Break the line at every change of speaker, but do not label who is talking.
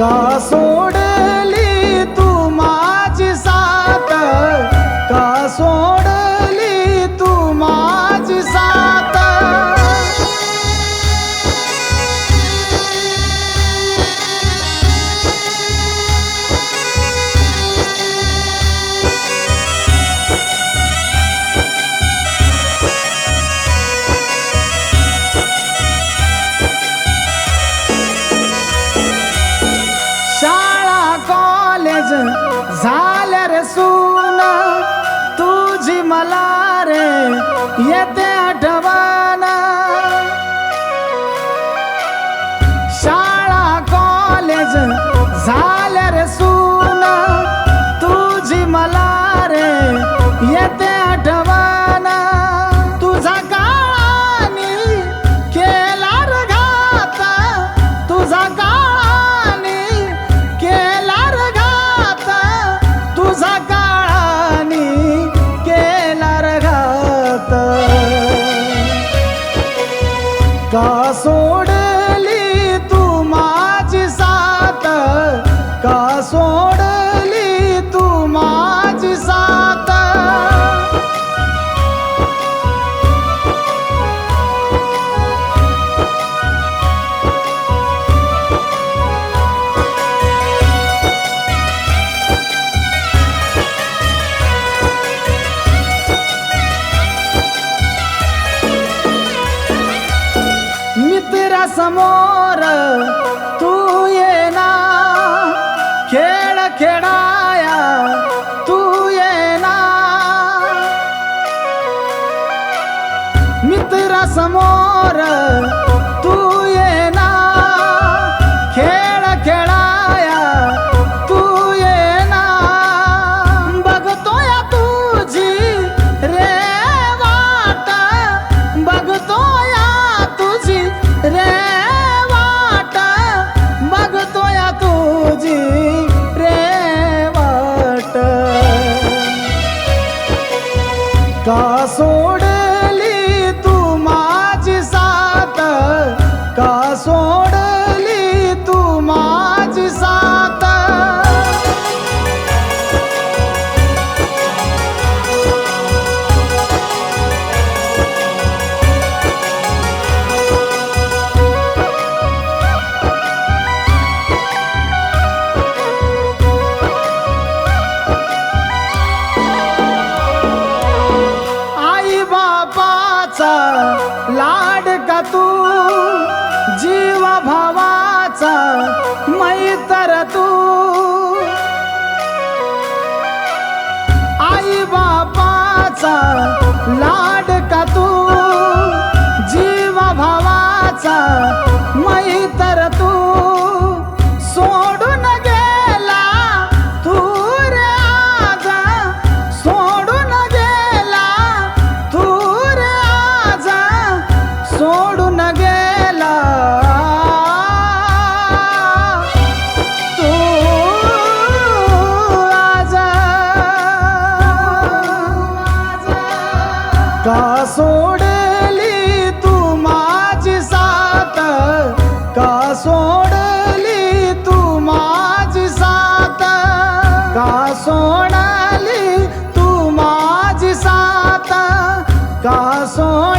का सोडली तू माझी साथ? का सोड समोर तू येना खेळ खेळाया तू येना मित्रा समोर तू येना खेळ खेळा காசோட तू जीव भावाचा मैतर तू. आई बापाचा लाड का तू? जीव भावाचा मैतर तू. सोडून गेला तू रे आज. सोडून गेला तू रे आज. सोडून का सोडली तू माझी साथ? का सोडली तू माझी साथ? का सोडली तू माझी साथ? का सोड